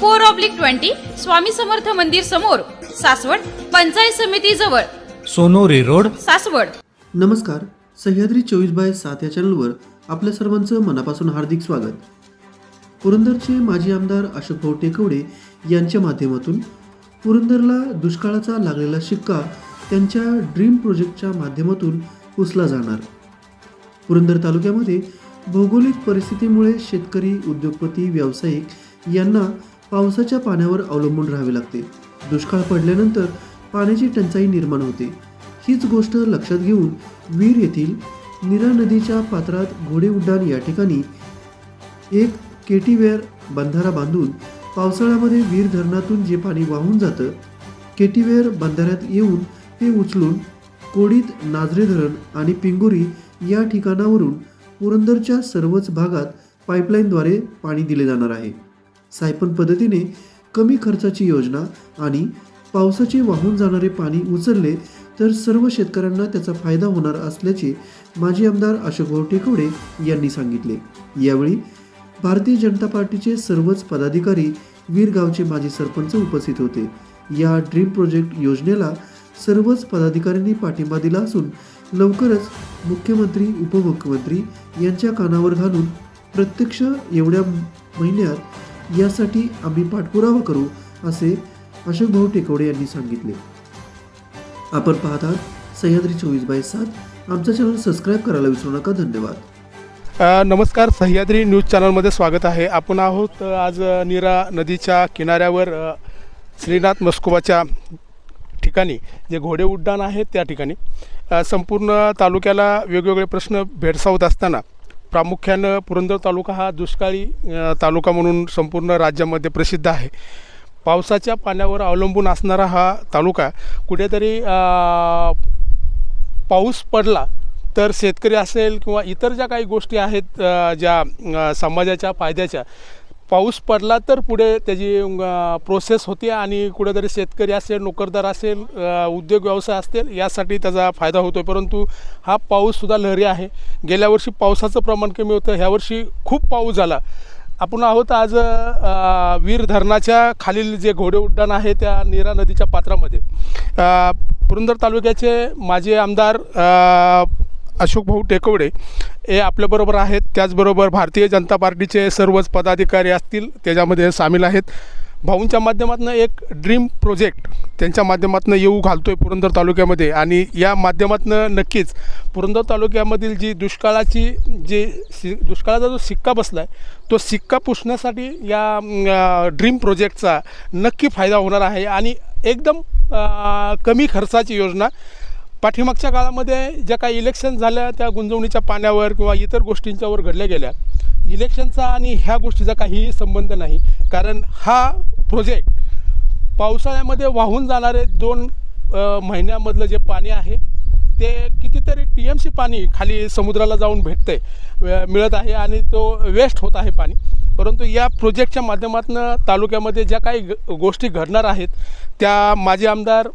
four oblique twenty Swami Samarth मंदिर समोर सासवड पंचायत समिती जवळ. सोनोरी रोड. सासवड. नमस्कार सह्याद्री चोवीस बाय सात या चॅनलवर आपल्या सर्वांचं मनापासून हार्दिक स्वागत. पुरंदरचे माजी आमदार अशोकभाऊ टेकवडे यांच्या माध्यमातून पुरंदरला दुष्काळाचा लागलेला शिक्का त्यांच्या ड्रीम प्रोजेक्टच्या माध्यमातून पुसला जाणार. पुरंदर तालुक्यामध्ये भौगोलिक परिस्थितीमुळे शेतकरी उद्योगपती व्यावसायिक यांना पावसाच्या पाण्यावर अवलंबून राहावे लागते. दुष्काळ पडल्यानंतर पाण्याची टंचाई निर्माण होते. हीच गोष्ट लक्षात घेऊन वीर येथील नीरा नदीच्या पात्रात घोडे उड्डाण या ठिकाणी एक केटीवेअर बंधारा बांधून पावसाळ्यामध्ये वीर धरणातून जे पाणी वाहून जातं केटीवेअर बंधाऱ्यात येऊन ते उचलून कोडीत नाझरे धरण आणि पिंगुरी या ठिकाणावरून पुरंदरच्या सर्वच भागात पाईपलाईनद्वारे पाणी दिले जाणार आहे. सायपन पद्धतीने कमी खर्चाची योजना आणि पावसाचे वाहून जाणारे पाणी उचलले तर सर्व शेतकऱ्यांना त्याचा फायदा होणार असल्याचे माजी आमदार अशोकभाऊ टेकवडे यांनी सांगितले. यावेळी भारतीय जनता पार्टीचे सर्वच पदाधिकारी वीरगावचे माजी सरपंच उपस्थित होते. या ड्रीम प्रोजेक्ट योजनेला सर्वच पदाधिकाऱ्यांनी पाठिंबा दिला असून लवकरच मुख्यमंत्री उपमुख्यमंत्री यांच्या कानावर घालून प्रत्यक्ष एवढ्या महिन्यात यासाठी आम्ही पाठपुरावा करू असे अशोकभाऊ टेकवडे यांनी सांगितले. आपण पाहतात सह्याद्री चोवीस बाय सात. आमचा चॅनल सबस्क्राईब करायला विसरू नका. धन्यवाद. नमस्कार. सह्याद्री न्यूज चॅनलमध्ये स्वागत आहे. आपण आहोत आज नीरा नदीच्या किनाऱ्यावर श्रीनाथ मस्कोबाच्या ठिकाणी जे घोडे उड्डाण आहे त्या ठिकाणी. संपूर्ण तालुक्याला वेगवेगळे प्रश्न भेडसावत असताना प्रामुख्यानं पुरंदर तालुका हा दुष्काळी तालुका म्हणून संपूर्ण राज्यामध्ये प्रसिद्ध आहे. पावसाच्या पाण्यावर अवलंबून असणारा हा तालुका कुठेतरी पाऊस पडला तर शेतकरी असेल किंवा इतर ज्या काही गोष्टी आहेत ज्या समाजाच्या फायद्याच्या पाऊस पडला तर पुढे त्याची प्रोसेस होते आणि कुठेतरी शेतकरी असेल नोकरदार असेल उद्योग व्यवसाय असतील यासाठी त्याचा फायदा होतो परंतु हा पाऊससुद्धा लहरी आहे. गेल्या वर्षी पावसाचं प्रमाण कमी होतं ह्यावर्षी खूप पाऊस झाला. आपण आहोत आज वीर धरणाच्या खालील जे घोडे उड्डाण आहे त्या नीरा नदीच्या पात्रामध्ये. पुरंदर तालुक्याचे माजी आमदार अशोक भाऊ टेकवडे हे आपल्याबरोबर आहेत. त्याचबरोबर भारतीय जनता पार्टीचे सर्वच पदाधिकारी असतील त्याच्यामध्ये सामील आहेत. भाऊंच्या माध्यमातून एक ड्रीम प्रोजेक्ट त्यांच्या माध्यमातून येऊ घालतो आहे पुरंदर तालुक्यामध्ये. आणि या माध्यमातून नक्कीच पुरंदर तालुक्यामधील जी दुष्काळाची जी सि दुष्काळाचा जो सिक्का बसला आहे तो सिक्का पुसण्यासाठी या ड्रीम प्रोजेक्टचा नक्की फायदा होणार आहे. आणि एकदम कमी खर्चाची योजना पाठीमागच्या काळामध्ये ज्या काही इलेक्शन झाल्या त्या गुंजवणीच्या पाण्यावर किंवा इतर गोष्टींच्यावर घडल्या गेल्या. इलेक्शनचा आणि ह्या गोष्टीचा काहीही संबंध नाही. कारण हा प्रोजेक्ट पावसाळ्यामध्ये वाहून जाणारे दोन महिन्यामधलं जे पाणी आहे ते कितीतरी टी एम सी पाणी खाली समुद्राला जाऊन भेटते मिळत आहे आणि तो वेस्ट होत आहे पाणी. परंतु या प्रोजेक्टच्या माध्यमातून तालुक्यामध्ये ज्या काही गोष्टी घडणार आहेत त्या माजी आमदार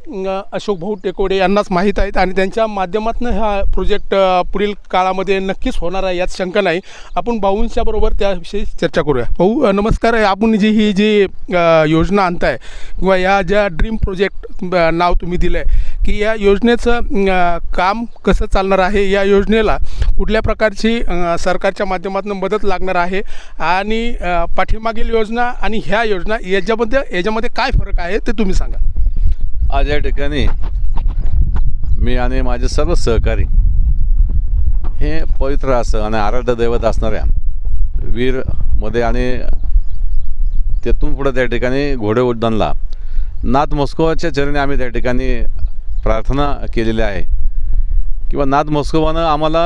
अशोक भाऊ टेकोडे यांनाच माहीत आहेत आणि त्यांच्या माध्यमातून हा प्रोजेक्ट पुढील काळामध्ये नक्कीच होणार आहे यात शंका नाही. आपण भाऊंच्या बरोबर त्याविषयी चर्चा करूया. भाऊ नमस्कार आपण जी ही जी योजना आणताय किंवा या ज्या ड्रीम प्रोजेक्ट नाव तुम्ही दिलं आहे की या योजनेचं काम कसं चालणार आहे? या योजनेला कुठल्या प्रकारची सरकारच्या माध्यमातून मदत लागणार आहे? आणि पाठीमागील योजना आणि ह्या योजना याच्यामध्ये याच्यामध्ये काय फरक आहे ते तुम्ही सांगा. आज या ठिकाणी मी आणि माझे सर्व सहकारी हे पवित्र असं आणि आराध्य दैवत असणाऱ्या वीरमध्ये आणि तेथून पुढं त्या ठिकाणी घोडे उड्डाणला नाथ मस्कोवाच्या चरणी आम्ही त्या ठिकाणी प्रार्थना केलेली आहे. किंवा नाद मस्कोवानं आम्हाला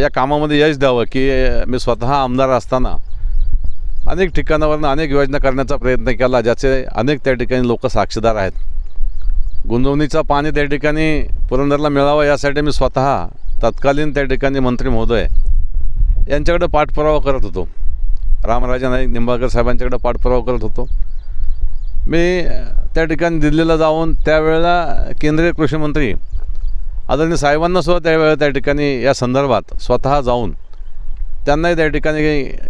या कामामध्ये यश द्यावं की मी स्वतः आमदार असताना अनेक ठिकाणावरून अनेक योजना करण्याचा प्रयत्न केला ज्याचे अनेक त्या ठिकाणी लोक साक्षीदार आहेत. गुंजवणीचा पाणी त्या ठिकाणी पुरंदरला मिळावं यासाठी मी स्वतः तत्कालीन त्या ठिकाणी मंत्री महोदय यांच्याकडे पाठपुरावा करत होतो. रामराजे नाईक निंबाळकर साहेबांच्याकडे पाठपुरावा करत होतो. मी त्या ठिकाणी दिल्लीला जाऊन त्यावेळेला केंद्रीय कृषी मंत्री आदरणीय साहेबांनासुद्धा त्यावेळेला त्या ठिकाणी या संदर्भात स्वतः जाऊन त्यांनाही त्या ठिकाणी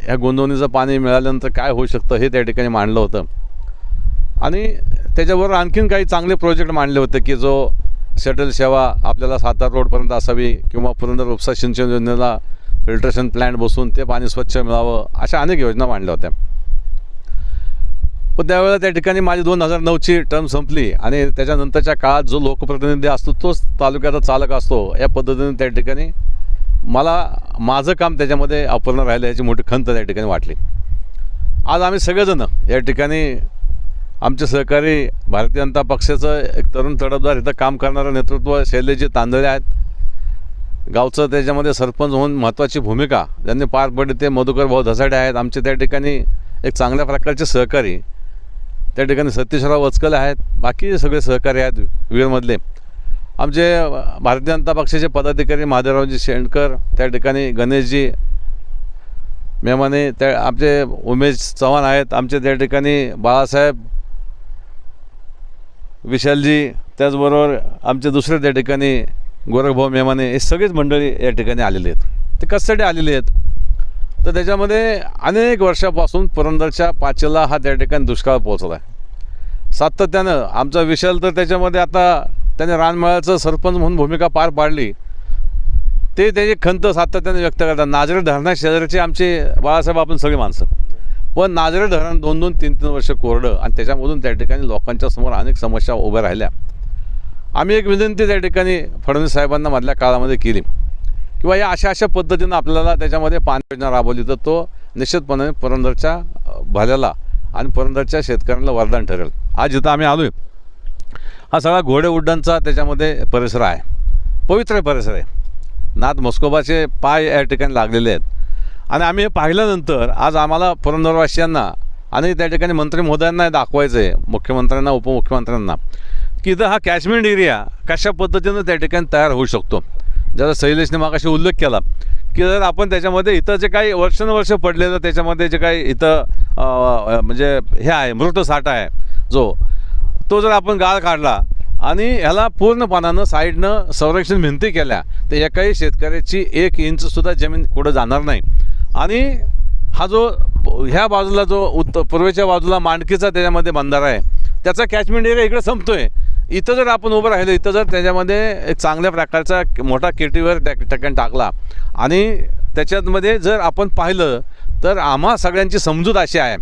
ह्या गुंतवणुकीचं पाणी मिळाल्यानंतर काय होऊ शकतं हे त्या ठिकाणी मांडलं होतं. आणि त्याच्याबरोबर आणखीन काही चांगले प्रोजेक्ट मांडले होते की जो शटल सेवा आपल्याला सातारा रोडपर्यंत असावी किंवा पुरंदर उपसा सिंचन योजनेला फिल्ट्रेशन प्लॅन्ट बसून ते पाणी स्वच्छ मिळावं अशा अनेक योजना मांडल्या होत्या. पण त्यावेळेला त्या ठिकाणी माझी दोन हजार नऊची टर्म संपली आणि त्याच्यानंतरच्या काळात जो लोकप्रतिनिधी असतो तोच तालुक्याचा चालक असतो. या पद्धतीने त्या ठिकाणी मला माझं काम त्याच्यामध्ये अपूर्ण राहिलं याची मोठी खंत त्या ठिकाणी वाटली. आज आम्ही सगळेजणं या ठिकाणी आमचे सहकारी भारतीय जनता पक्षाचं एक तरुण तडफदार इथं काम करणारं नेतृत्व शैलेजी तांदळे आहेत. गावचं त्याच्यामध्ये सरपंच होऊन महत्त्वाची भूमिका ज्यांनी पार पडली ते मधुकर भाऊ धसाडे आहेत. आमचे त्या ठिकाणी एक चांगल्या प्रकारचे सहकारी त्या ठिकाणी सतीशराव वचकल आहेत. बाकी सगळे सहकारी आहेत वीरमधले आमचे भारतीय जनता पक्षाचे पदाधिकारी महादेवरावजी शेंडकर त्या ठिकाणी गणेशजी मेमाने त्या आमचे उमेश चव्हाण आहेत. आमचे त्या ठिकाणी बाळासाहेब विशालजी त्याचबरोबर आमचे दुसरे त्या ठिकाणी गोरखभाऊ मेमाने हे सगळेच मंडळी या ठिकाणी आलेले आहेत. ते कशासाठी आलेले आहेत? तर त्याच्यामध्ये अनेक वर्षापासून पुरंदरच्या पाचेला हा त्या ठिकाणी दुष्काळ पोहोचला आहे सातत्यानं आमचा विशाल तर त्याच्यामध्ये आता त्याने रानमाळ्याचं सरपंच म्हणून भूमिका पार पाडली. ते त्याची खंत सातत्याने व्यक्त करतात. नाजरे धरणा शेजारचे आमचे बाळासाहेब आपण सगळे माणसं. पण नाजरे धरण दोन दोन तीन तीन वर्ष कोरडं आणि त्याच्यामधून त्या ठिकाणी लोकांच्या समोर अनेक समस्या उभ्या राहिल्या. आम्ही एक विनंती त्या ठिकाणी फडणवीस साहेबांना मधल्या काळामध्ये केली. किंवा या अशा अशा पद्धतीनं आपल्याला त्याच्यामध्ये पाणी योजना राबवली तर तो निश्चितपणे पुरंदरच्या भाल्याला आणि पुरंदरच्या शेतकऱ्यांना वरदान ठरेल. आज इथं आम्ही आलो आहे हा सगळा घोडे उड्डाणचा त्याच्यामध्ये परिसर आहे. पवित्र परिसर आहे. नाथ मस्कोबाचे पाय या ठिकाणी लागलेले आहेत. आणि आम्ही हे पाहिल्यानंतर आज आम्हाला पुरंदरवासियांना आणि त्या ठिकाणी मंत्री महोदयांना दाखवायचं आहे मुख्यमंत्र्यांना उपमुख्यमंत्र्यांना की इथं हा कॅचमेंट एरिया कशा पद्धतीनं त्या ठिकाणी तयार होऊ शकतो. ज्याचा शैलेशने मागाशी उल्लेख केला की जर आपण त्याच्यामध्ये इथं जे काही वर्षानुवर्ष पडलेलं त्याच्यामध्ये जे काही इथं म्हणजे हे आहे मृत साठा आहे जो तो जर आपण गाळ काढला आणि ह्याला पूर्णपणानं साईडनं संरक्षण भिंती केल्या तर एकाही शेतकऱ्याची एक इंचसुद्धा जमीन कुठं जाणार नाही. आणि हा जो ह्या बाजूला जो उत्तर पूर्वेच्या बाजूला मांडकीचा त्याच्यामध्ये बंधारा आहे त्याचा कॅचमेंट एरिया इकडे आहे इथं जर आपण उभं राहिलो इथं जर त्याच्यामध्ये एक चांगल्या प्रकारचा मोठा केटीवर टॅक ठिकाणी टाकला आणि त्याच्यामध्ये जर आपण पाहिलं तर आम्हा सगळ्यांची समजूत अशी आहे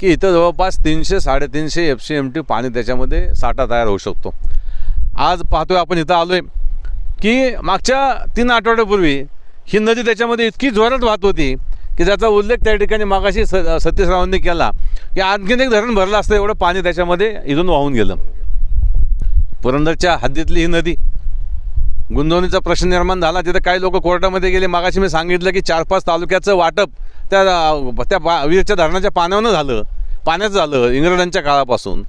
की इथं जवळपास तीनशे साडेतीनशे एफ सी एम टी पाणी त्याच्यामध्ये साठा तयार होऊ शकतो. आज पाहतोय आपण इथं आलो आहे की मागच्या तीन आठवड्यापूर्वी ही नदी त्याच्यामध्ये इतकी जोरात वाहत होती की ज्याचा उल्लेख त्या ठिकाणी मागाशी स सतीशरावांनी केला की आणखीन एक धरण भरलं असतं एवढं पाणी त्याच्यामध्ये इथून वाहून गेलं. पुरंदरच्या हद्दीतली ही नदी. गुंतवणुकीचा प्रश्न निर्माण झाला. तिथं काही लोक कोर्टामध्ये गेले. मागाशी मी सांगितलं की चार पाच तालुक्याचं वाटप त्या त्या पा वीरच्या धरणाच्या पाण्यानं झालं. पाण्याचं झालं इंग्रजांच्या काळापासून.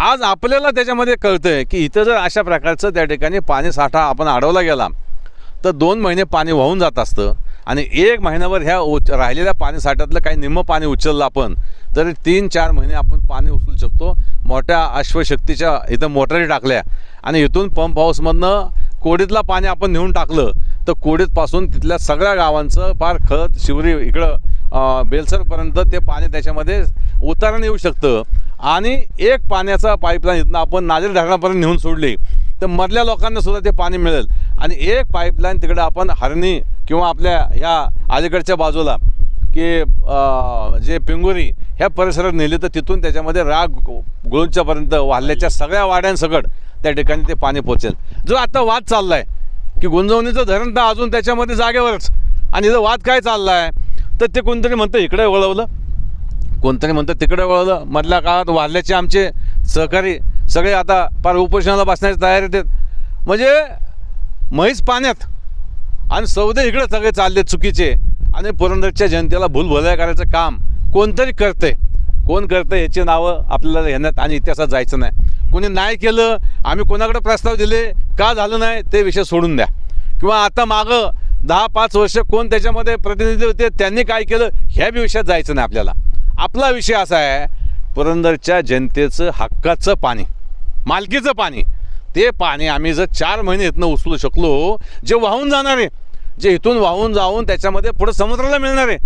आज आपल्याला त्याच्यामध्ये कळतंय की इथं जर अशा प्रकारचं त्या ठिकाणी पाणी साठा आपण अडवला गेला तर दोन महिने पाणी वाहून जात असतं. आणि एक महिन्यावर ह्या उच राहिलेल्या पाणी साठ्यातलं काही निम्म पाणी उचललं आपण तर तीन चार महिने आपण पाणी उचलू शकतो. मोठ्या अश्वशक्तीच्या इथं मोटारी टाकल्या. आणि इथून पंप हाऊसमधनं कोडीतला पाणी आपण नेऊन टाकलं तर कोडीतपासून तिथल्या सगळ्या गावांचं फार खत शिवरी इकडं बेलसरपर्यंत ते पाणी त्याच्यामध्ये उतारण येऊ शकतं. आणि एक पाण्याचा पाईपलाईन इथनं आपण नाजर धरणापर्यंत नेऊन सोडली तर मधल्या लोकांना सुद्धा ते पाणी मिळेल. आणि एक पाईपलाईन तिकडं आपण हरणी किंवा आपल्या ह्या अलीकडच्या बाजूला की जे पिंगुरी ह्या परिसरात नेली तर तिथून त्याच्यामध्ये राग गुळूंच्यापर्यंत वाल्ल्याच्या सगळ्या वाड्यांसकट त्या ठिकाणी ते पाणी पोचेल जो आता वाद चालला आहे की गुंजवणीचं धरण तर अजून त्याच्यामध्ये जागेवरच. आणि इथं वाद काय चालला आहे तर ते कोणतरी म्हणतं इकडे वळवलं. कोणतरी म्हणतं तिकडे वळवलं. मधल्या काळात वाल्ल्याचे आमचे सहकारी सगळे आता फार उपोषणाला बसण्याची तयारी आहेत म्हणजे म्हैस पाण्यात आणि सौदे इकडे सगळे चालले चुकीचे. आणि पुरंदरच्या जनतेला भूलभुलया करायचं काम. कोणतरी करते कोण करतं याची नावं आपल्याला येण्यात आणि इतिहासात जायचं नाही. कोणी नाही केलं आम्ही कोणाकडे प्रस्ताव दिले का झालं नाही ते विषय सोडून द्या. किंवा आता मागं दहा पाच वर्ष कोण त्याच्यामध्ये प्रतिनिधी होते त्यांनी काय केलं ह्या बी विषयात जायचं नाही आपल्याला. आपला विषय असा आहे पुरंदरच्या जनतेचं हक्काचं पाणी मालकीचं पाणी. ते पाणी आम्ही जर चार महिने इथनं उचलू शकलो जे वाहून जाणार आहे जे इथून वाहून जाऊन त्याच्यामध्ये पुढं समुद्राला मिळणार आहे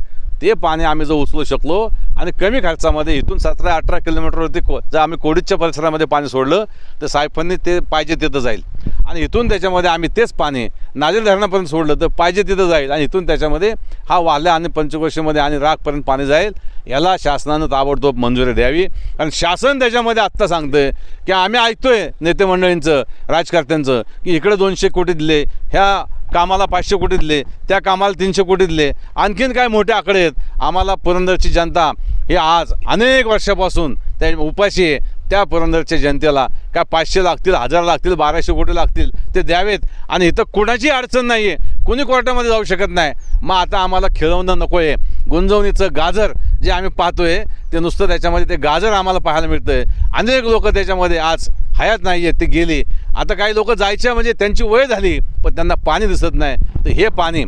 ते पाणी आम्ही जर उचलू शकलो आणि कमी खर्चामध्ये इथून सतरा अठरा किलोमीटरवरती को जर आम्ही कोडीच्या परिसरामध्ये पाणी सोडलं तर साहेबांनी ते पाहिजे तिथं जाईल. आणि इथून त्याच्यामध्ये आम्ही तेच पाणी नाझीर धरणापर्यंत सोडलं तर पाहिजे तिथं जाईल. आणि इथून त्याच्यामध्ये हा वाल्या आणि पंचकोशीमध्ये आणि रागपर्यंत पाणी जाईल. याला शासनानं ताबडतोब मंजुरी द्यावी. कारण शासन त्याच्यामध्ये आत्ता सांगतंय की आम्ही ऐकतोय नेते मंडळींचं राजकर्त्यांचं की इकडे दोनशे कोटी दिले. ह्या कामाला पाचशे कोटी दिले त्या कामाला तीनशे कोटी दिले. आणखीन काय मोठे आकडे आहेत? आम्हाला पुरंदरची जनता हे आज अनेक वर्षापासून त्या उपाशी आहे. त्या पुरंदरच्या जनतेला काय पाचशे लागतील हजार लागतील बाराशे कोटी लागतील ते द्यावेत. आणि इथं कोणाची अडचण नाही आहे कोणी कोर्टामध्ये जाऊ शकत नाही. मग आता आम्हाला खेळवणं नको आहे गुंजवणीचं गाजर जे आम्ही पाहतोय ते नुसतं त्याच्यामध्ये ते गाजर आम्हाला पाहायला मिळतंय. अनेक लोक त्याच्यामध्ये आज हयात नाही आहेत ते गेली. आता काही लोक जायच्या म्हणजे त्यांची वय झाली पण त्यांना पाणी दिसत नाही. तर हे पाणी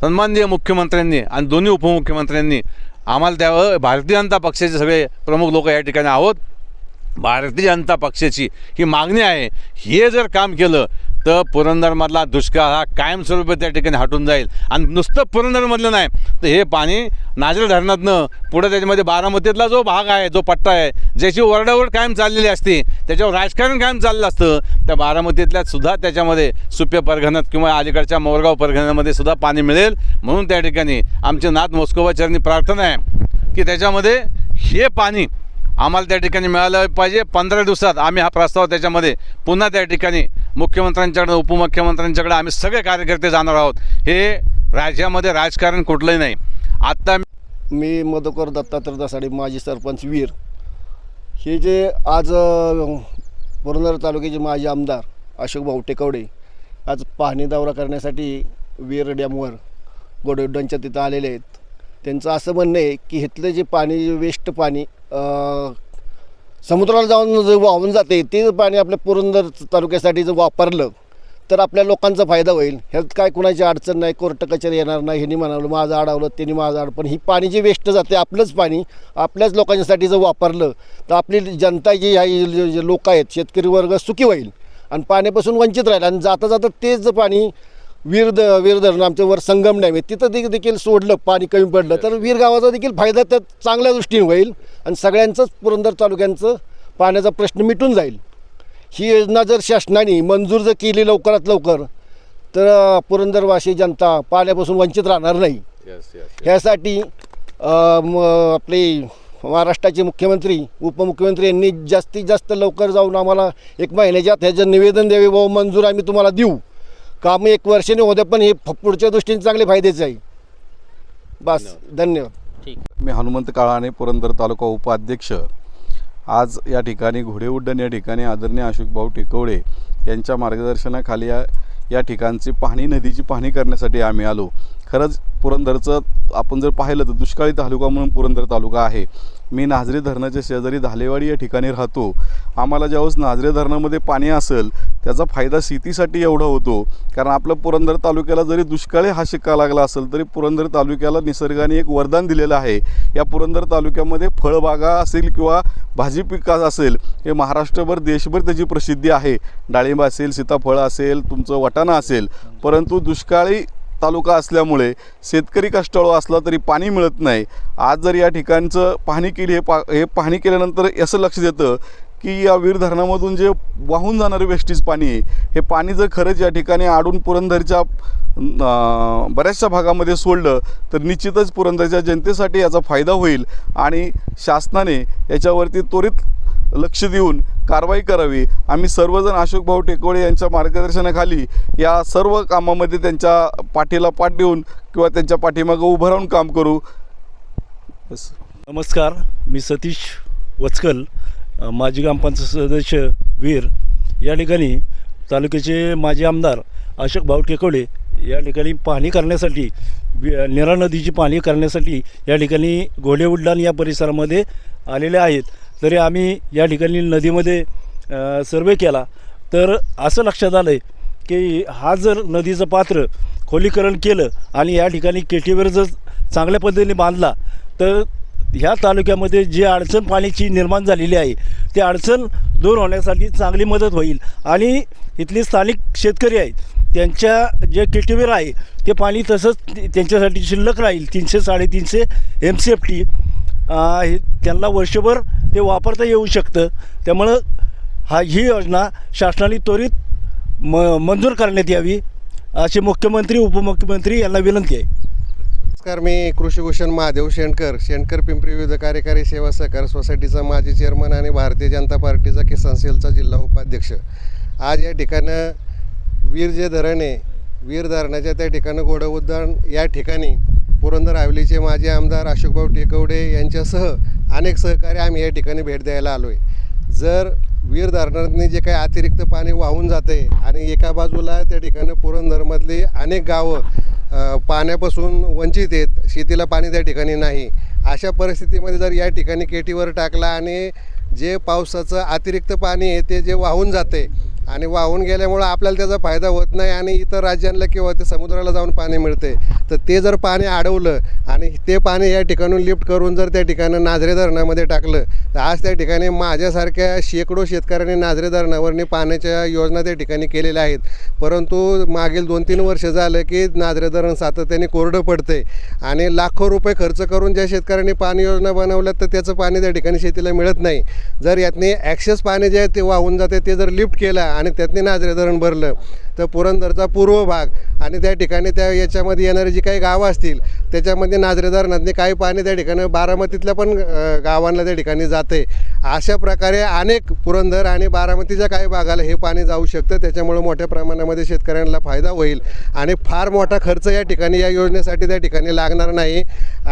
सन्माननीय मुख्यमंत्र्यांनी आणि दोन्ही उपमुख्यमंत्र्यांनी आम्हाला द्यावं. भारतीय जनता पक्षाचे सगळे प्रमुख लोक या ठिकाणी आहोत. भारतीय जनता पक्षाची ही मागणी आहे. हे जर काम केलं तर पुरंदरमधला दुष्काळ हा कायमस्वरूपी त्या ठिकाणी हटून जाईल. आणि नुसतं पुरंदरमधलं नाही. तर हे पाणी नाजरे धरणातनं पुढं त्याच्यामध्ये बारामतीतला जो भाग आहे जो पट्टा आहे ज्याची ओरडाओरड कायम चाललेली असते त्याच्यावर राजकारण कायम चाललं असतं त्या बारामतीतल्या सुद्धा त्याच्यामध्ये सुप्य परगण्यात किंवा अलीकडच्या मोरगाव परगण्यामध्ये सुद्धा पाणी मिळेल. म्हणून त्या ठिकाणी आमचे नाथ मोस्कोबाचरणी प्रार्थना आहे की त्याच्यामध्ये हे पाणी आम्हाला त्या ठिकाणी मिळालं पाहिजे. पंधरा दिवसात आम्ही हा प्रस्ताव त्याच्यामध्ये पुन्हा त्या ठिकाणी मुख्यमंत्र्यांच्याकडे उपमुख्यमंत्र्यांच्याकडे आम्ही सगळे कार्यकर्ते जाणार आहोत. हे राज्यामध्ये राजकारण कुठलंही नाही. आत्ता मी मधुकर दत्तात्रय दसाडे माजी सरपंच वीर. हे जे आज पुरंदर तालुक्याचे माजी आमदार अशोक भाऊ टेकवडे आज पाहणी दौरा करण्यासाठी वीर डॅमवर गोडेउड्डाणच्या तिथं आलेले आहेत. त्यांचं असं म्हणणं आहे की इथलं जे पाणी वेस्ट पाणी समुद्राला जाऊन जे वाहून जाते ते पाणी आपल्या पुरंदर तालुक्यासाठी जर वापरलं तर आपल्या लोकांचा फायदा होईल. ह्यात काय कुणाची अडचण नाही कोर्ट कचेरी येणार नाही ह्यांनी म्हणावलं माझं अडवलं त्यांनी माझं अड पण ही पाणी जे वेस्ट जाते आपलंच पाणी आपल्याच लोकांसाठी जर वापरलं तर आपली जनता जी ह्या लोक आहेत शेतकरी वर्ग सुखी होईल. आणि पाण्यापासून वंचित राहील. आणि जाता जाता तेच पाणी वीर द वीर धरण आमच्या वर संगम डॅम आहे तिथं दे- देखील सोडलं पाणी कमी पडलं. तर वीर गावाचा देखील फायदा त्यात चांगल्या दृष्टीने होईल आणि सगळ्यांचंच पुरंदर तालुक्यांचं पाण्याचा प्रश्न मिटून जाईल. ही योजना जर शासनाने मंजूर जर केली लवकरात लवकर तर पुरंदरवासी जनता पाण्यापासून वंचित राहणार नाही. ह्यासाठी आपले महाराष्ट्राचे मुख्यमंत्री उपमुख्यमंत्री यांनी जास्तीत जास्त लवकर जाऊन आम्हाला एक महिन्याच्या ह्याचं निवेदन द्यावे व मंजूर आम्ही तुम्हाला देऊ. काम एक वर्षाने होते पण हे फ- पुढच्या दृष्टीने चांगले फायद्याचे आहे. बस धन्यवाद. मी हनुमंत काळाणे पुरंदर तालुका उपाध्यक्ष. आज या ठिकाणी घोडेउड्डाण या ठिकाणी आदरणीय अशोकभाऊ टेकवडे यांच्या मार्गदर्शनाखाली या या ठिकाणची पाहणी नदीची पाहणी करण्यासाठी आम्ही आलो. खरंच पुरंदरचं आपण जर पाहिलं तर दुष्काळी तालुका म्हणून पुरंदर तालुका आहे. मी नाझरे धरणाच्या शेजारी धालेवाडी या ठिकाणी राहतो. आम्हाला ज्यावेळेस नाझरे धरणामध्ये पाणी असेल त्याचा फायदा शेतीसाठी एवढा होतो. कारण आपलं पुरंदर तालुक्याला जरी दुष्काळी हा शिक्का लागला असेल तरी पुरंदर तालुक्याला निसर्गाने एक वरदान दिलेलं आहे. या पुरंदर तालुक्यामध्ये फळबागा असेल किंवा भाजी पिका असेल हे महाराष्ट्रभर देशभर त्याची प्रसिद्धी आहे. डाळिंब असेल सीताफळ असेल तुमचं वाटाणा असेल. परंतु दुष्काळी तालुका असल्यामुळे शेतकरी कष्टाळू असला तरी पाणी मिळत नाही. आज जर या ठिकाणचं पाहणी केली हे पा हे पाहणी केल्यानंतर असं लक्ष देतं की या वीर धरणामधून जे वाहून जाणारे वेस्टीज पाणी आहे हे पाणी जर खरंच या ठिकाणी आडून पुरंदरच्या बऱ्याचशा भागामध्ये सोडलं तर निश्चितच पुरंदरच्या जनतेसाठी याचा फायदा होईल आणि शासनाने याच्यावरती त्वरित लक्ष देऊन कारवाई करावी. आम्ही सर्वजण अशोक भाऊ टेकोळे यांच्या मार्गदर्शनाखाली या सर्व कामामध्ये त्यांच्या पाठीला पाठ देऊन किंवा त्यांच्या पाठीमागं उभं राहून काम करू. बस. नमस्कार मी सतीश वचकल माजी ग्रामपंचायत सदस्य वीर. या ठिकाणी तालुक्याचे माजी आमदार अशोक भाऊ टेकवळे या ठिकाणी पाहणी करण्यासाठी निरा नदीची पाहणी करण्यासाठी या ठिकाणी घोडे उड्डाण या परिसरामध्ये आलेले आहेत. तरी आम्ही या ठिकाणी नदीमध्ये सर्वे केला तर असं लक्षात आलं आहे की हा जर नदीचं पात्र खोलीकरण केलं आणि या ठिकाणी केटीवर जर चांगल्या पद्धतीने बांधला तर ह्या तालुक्यामध्ये जी अडचण पाण्याची निर्माण झालेली आहे ती अडचण दूर होण्यासाठी चांगली मदत होईल. आणि इथले स्थानिक शेतकरी आहेत त्यांच्या जे केटीवेर आहे ते पाणी तसंच त्यांच्यासाठी शिल्लक राहील तीनशे साडेतीनशे एम सी एफ टी हे त्यांना वर्षभर ते वापरता येऊ शकतं. त्यामुळं हा ही योजना शासनाने त्वरित म मंजूर करण्यात यावी अशी मुख्यमंत्री उपमुख्यमंत्री यांना विनंती आहे. नमस्कार मी कृषीभूषण महादेव शेणकर शेणकर पिंपरी विविध कार्यकारी सेवा सहकार सोसायटीचा माजी चेअरमन आणि भारतीय जनता पार्टीचा किसान सेलचा जिल्हा उपाध्यक्ष. आज या ठिकाणं वीर जे धरण आहे वीर धरणाच्या त्या ठिकाणं घोडं उद्यान या ठिकाणी पुरंदर हावलीचे माजी आमदार अशोकभाऊ टेकवडे यांच्यासह अनेक सहकारी आम्ही या ठिकाणी भेट द्यायला आलो आहे जर वीर धरणांनी जे काही अतिरिक्त पाणी वाहून जाते आणि एका बाजूला त्या ठिकाणी पुरंदरमधली अनेक गावं पाण्यापासून वंचित आहेत शेतीला पाणी त्या ठिकाणी नाही अशा परिस्थितीमध्ये जर या ठिकाणी केटीवर टाकला आणि जे पावसाचं अतिरिक्त पाणी आहे ते जे वाहून जाते आणि वाहून गेल्यामुळं आपल्याला त्याचा फायदा होत नाही आणि इतर राज्यांना किंवा ते समुद्राला जाऊन पाणी मिळते. तर ते जर पाणी अडवलं आणि ते पाणी या ठिकाणून लिफ्ट करून जर त्या ठिकाणी नाझरे धरणामध्ये टाकलं तर आज त्या ठिकाणी माझ्यासारख्या शेकडो शेतकऱ्यांनी नाझरे धरणावरनी पाण्याच्या योजना त्या ठिकाणी केलेल्या आहेत. परंतु मागील दोन तीन वर्ष झालं की नाझरे धरण सातत्याने कोरडं पडते आणि लाखो रुपये खर्च करून ज्या शेतकऱ्यांनी पाणी योजना बनवल्या तर त्याचं पाणी त्या ठिकाणी शेतीला मिळत नाही. जर यातनी ॲक्सेस पाणी जे आहे ते वाहून जाते ते जर लिफ्ट केलं आणि त्यातनी नाजरे धरण भरलं. तर पुरंदरचा पूर्व भाग आणि त्या ठिकाणी त्या याच्यामध्ये येणारी जी काही गावं असतील त्याच्यामध्ये नाजरेदार धरणातनी काही पाणी त्या ठिकाणी बारामतीतल्या पण गावांना त्या ठिकाणी जाते. अशा प्रकारे अनेक पुरंदर आणि बारामतीच्या काही भागाला हे पाणी जाऊ शकतं. त्याच्यामुळे मोठ्या प्रमाणामध्ये शेतकऱ्यांना फायदा होईल. आणि फार मोठा खर्च या ठिकाणी या योजनेसाठी त्या ठिकाणी लागणार नाही.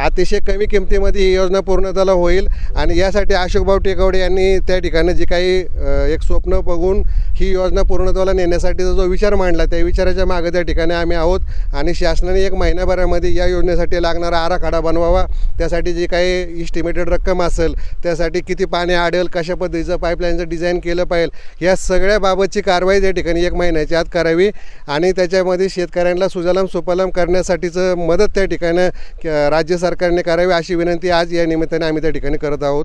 अतिशय कमी किमतीमध्ये ही योजना पूर्णतला होईल. आणि यासाठी अशोकभाऊ टेकवडे यांनी त्या ठिकाणी जी काही एक स्वप्न बघून ही योजना पूर्णत्वाला नेण्यासाठीचा जो विचार मांडला त्या विचाराच्या मागे त्या ठिकाणी आम्ही आहोत. आणि शासनाने एक महिन्याभरामध्ये या योजनेसाठी लागणारा आराखडा बनवावा. त्यासाठी जी काही इस्टिमेटेड रक्कम असेल त्यासाठी किती पाणी आडेल कशा पद्धतीचं पाईपलाईनचं डिझाईन केलं पाहिजे या सगळ्या बाबतची कारवाई त्या ठिकाणी एक महिन्याच्या आत करावी. आणि त्याच्यामध्ये शेतकऱ्यांना सुजलाम सुपलाम करण्यासाठीचं मदत त्या ठिकाणी क- राज्य सरकारने करावी अशी विनंती आज या निमित्ताने आम्ही त्या ठिकाणी करत आहोत.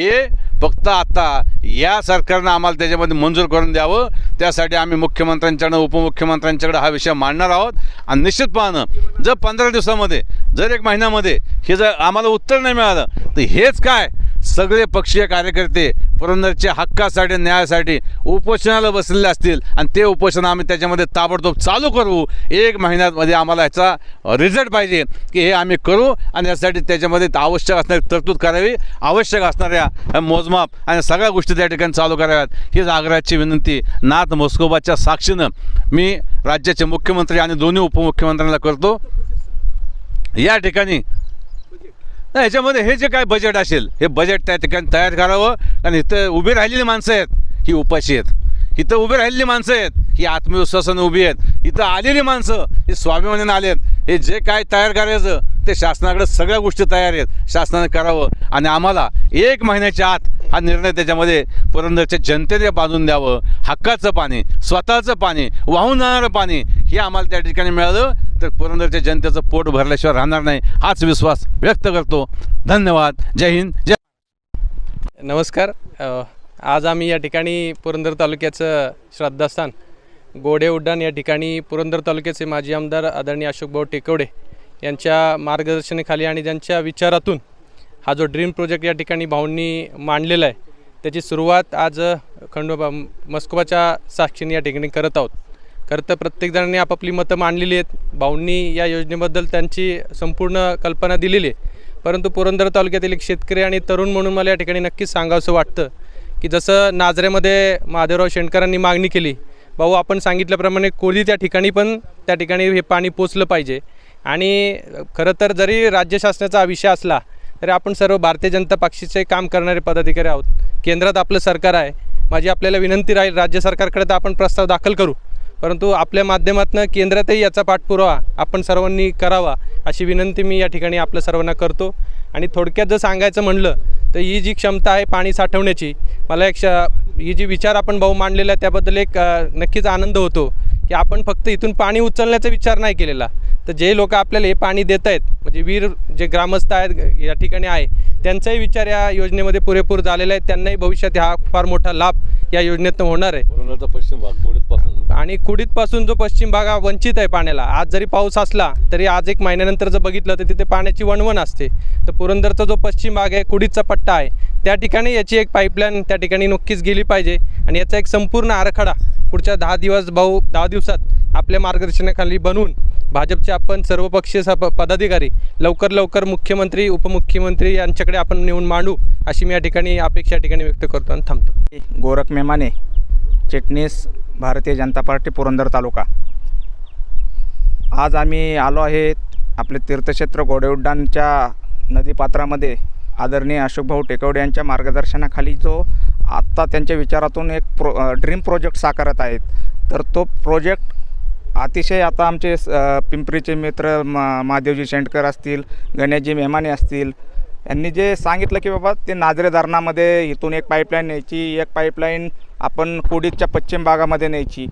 हे फक्त आता या सरकारनं आम्हाला त्याच्यामध्ये मंजूर करून द्यावं. त्यासाठी आम्ही मुख्यमंत्र्यांच्याकडं उपमुख्यमंत्र्यांच्याकडे हा विषय मांडणार आहोत. आणि निश्चितपणानं जर पंधरा दिवसामध्ये जर एक महिन्यामध्ये हे जर आम्हाला उत्तर नाही मिळालं तर हेच काय? सगळे पक्षीय कार्यकर्ते पुरंदरच्या हक्कासाठी न्यायासाठी उपोषणाला बसलेले असतील आणि ते उपोषण आम्ही त्याच्यामध्ये ताबडतोब चालू करू. एक महिन्यामध्ये आम्हाला ह्याचा रिझल्ट पाहिजे की हे आम्ही करू आणि यासाठी त्याच्यामध्ये आवश्यक असणारी तरतूद करावी. आवश्यक असणाऱ्या मोजमाप आणि सगळ्या गोष्टी त्या ठिकाणी चालू कराव्यात. हीच आग्रहाची विनंती नाथ मोस्कोबाच्या साक्षीनं मी राज्याचे मुख्यमंत्री आणि दोन्ही उपमुख्यमंत्र्यांना करतो. या ठिकाणी नाही ह्याच्यामध्ये हे जे काय बजेट असेल हे बजेट त्या ठिकाणी तयार करावं. आणि इथं उभी राहिलेली माणसं आहेत ही उपाशी आहेत. इथं उभी राहिलेली माणसं आहेत. ही आत्मविश्वासानं उभी आहेत. इथं आलेली माणसं ही स्वाभिमानाने आलेत. हे जे काय तयार करायचं ते शासनाकडे सगळ्या गोष्टी तयार आहेत. शासनाने करावं. आणि आम्हाला एक महिन्याच्या आत हा निर्णय त्याच्यामध्ये पुरंदरच्या जनतेने बांधून द्यावं. हक्काचं पाणी स्वतःचं पाणी वाहून जाणारं पाणी हे आम्हाला त्या ठिकाणी मिळालं. तर पुरंदरच्या जनतेचं पोट भरल्याशिवाय राहणार नाही हाच विश्वास व्यक्त करतो. धन्यवाद. जय हिंद. जय नमस्कार. आज आम्ही या ठिकाणी पुरंदर तालुक्याचं श्रद्धास्थान गोडे उड्डाण या ठिकाणी पुरंदर तालुक्याचे माजी आमदार आदरणीय अशोकभाऊ टेकवडे यांच्या मार्गदर्शनाखाली आणि त्यांच्या विचारातून हा जो ड्रीम प्रोजेक्ट या ठिकाणी भाऊंनी मांडलेला आहे त्याची सुरुवात आज खंडोबा मस्कोबाच्या साक्षीने या ठिकाणी करत आहोत. खरं तर प्रत्येकजणांनी आपापली मतं मांडलेली आहेत. भाऊंनी या योजनेबद्दल त्यांची संपूर्ण कल्पना दिलेली आहे. परंतु पुरंदर तालुक्यातील एक शेतकरी आणि तरुण म्हणून मला या ठिकाणी नक्कीच सांगावंसं वाटतं की जसं नाजरेमध्ये महादेवराव शेणकरांनी मागणी केली भाऊ आपण सांगितल्याप्रमाणे कोळी त्या ठिकाणी पण त्या ठिकाणी हे पाणी पोचलं पाहिजे. आणि खरं तर जरी राज्य शासनाचा विषय असला तरी आपण सर्व भारतीय जनता पक्षाचे काम करणारे पदाधिकारी आहोत. केंद्रात आपलं सरकार आहे. माझी आपल्याला विनंती राहील राज्य सरकारकडे तर आपण प्रस्ताव दाखल करू. परंतु आपल्या माध्यमातून केंद्रातही याचा पाठपुरावा आपण सर्वांनी करावा अशी विनंती मी या ठिकाणी आपल्या सर्वांना करतो. आणि थोडक्यात जर सांगायचं म्हणलं तर ही जी क्षमता आहे पाणी साठवण्याची मला एक श ही जी विचार आपण भाऊ मांडलेला आहे त्याबद्दल एक नक्कीच आनंद होतो की आपण फक्त इथून पाणी उचलण्याचा विचार नाही केलेला. तर जे लोक आपल्याला हे पाणी देत आहेत म्हणजे वीर जे ग्रामस्थ आहेत या ठिकाणी आहे त्यांचाही विचार या योजनेमध्ये पुरेपूर झालेला आहे. त्यांनाही भविष्यात हा फार मोठा लाभ या योजनेतून होणार आहे. पुरंदरचा पश्चिम भाग कोडीतपासून आणि कुडीतपासून जो पश्चिम भाग हा वंचित आहे पाण्याला आज जरी पाऊस असला तरी आज एक महिन्यानंतर जर बघितलं तर तिथे पाण्याची वणवण असते. तर पुरंदरचा जो पश्चिम भाग आहे कुडीतचा पट्टा आहे त्या ठिकाणी याची एक पाईपलाईन त्या ठिकाणी नक्कीच गेली पाहिजे. आणि याचा एक संपूर्ण आराखडा पुढच्या दहा दिवस भाऊ दहा दिवसात आपल्या मार्गदर्शनाखाली बनवून भाजपचे आपण सर्वपक्षीय स पदाधिकारी लवकर लवकर मुख्यमंत्री उपमुख्यमंत्री यांच्याकडे आपण नेऊन मांडू अशी मी या ठिकाणी अपेक्षा या ठिकाणी व्यक्त करतो आणि थांबतो. गोरख मेमाने चिटणीस भारतीय जनता पार्टी पुरंदर तालुका. आज आम्ही आलो आहेत आपले तीर्थक्षेत्र गोडेउड्डाणच्या नदीपात्रामध्ये. आदरणीय अशोकभाऊ टेकवडे यांच्या मार्गदर्शनाखाली जो आत्ता त्यांच्या विचारातून एक प्रो ड्रीम प्रोजेक्ट साकारत आहेत. तर तो प्रोजेक्ट अतिशय आता आमचे स- पिंपरीचे मित्र मा महादेवजी शेंडकर असतील गणेशजी मेमाने असतील यांनी जे सांगितलं की बाबा ते नाजरे धरणामध्ये इथून एक पाईपलाईन न्यायची एक पाईपलाईन आपण कुडीतच्या पश्चिम भागामध्ये न्यायची.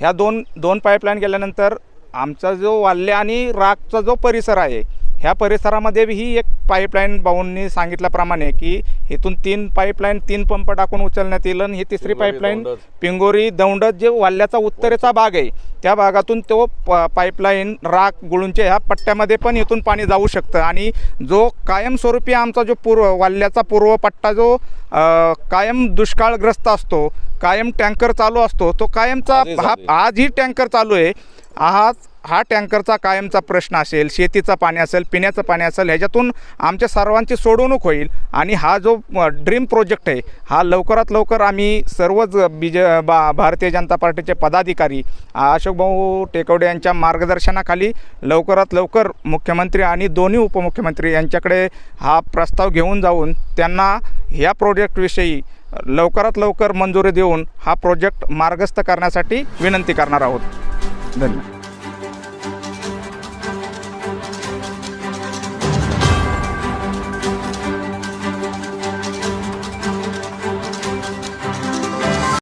ह्या दोन दोन पाईपलाईन गेल्यानंतर आमचा जो वाल्य आणि रागचा जो परिसर आहे ह्या परिसरामध्ये ही एक पाईपलाईन भाऊंनी सांगितल्याप्रमाणे की इथून तीन पाईपलाईन तीन पंप टाकून उचलण्यात येईल आणि ही तिसरी पाईपलाईन. पिंगोरी दौंडत जे वाल्याचा उत्तरेचा भाग आहे त्या भागातून तो प पाईपलाईन राख गुळूंच्या ह्या पट्ट्यामध्ये पण इथून पाणी जाऊ शकतं आणि जो कायमस्वरूपी आमचा जो पूर्व वाल्याचा पूर्व पट्टा जो कायम दुष्काळग्रस्त असतो कायम टँकर चालू असतो तो कायमचा हा. आजही टँकर चालू आहे आज हा टँकरचा कायमचा प्रश्न असेल शेतीचं पाणी असेल पिण्याचं पाणी असेल ह्याच्यातून आमच्या सर्वांची सोडवणूक होईल. आणि हा जो ड्रीम प्रोजेक्ट आहे हा लवकरात लवकर आम्ही सर्वच बी जे बा भारतीय जनता पार्टीचे पदाधिकारी अशोकभाऊ टेकवडे यांच्या मार्गदर्शनाखाली लवकरात लवकर मुख्यमंत्री आणि दोन्ही उपमुख्यमंत्री यांच्याकडे हा प्रस्ताव घेऊन जाऊन त्यांना ह्या प्रोजेक्टविषयी लवकरात लवकर मंजुरी देऊन हा प्रोजेक्ट मार्गस्थ करण्यासाठी विनंती करणार आहोत. धन्यवाद.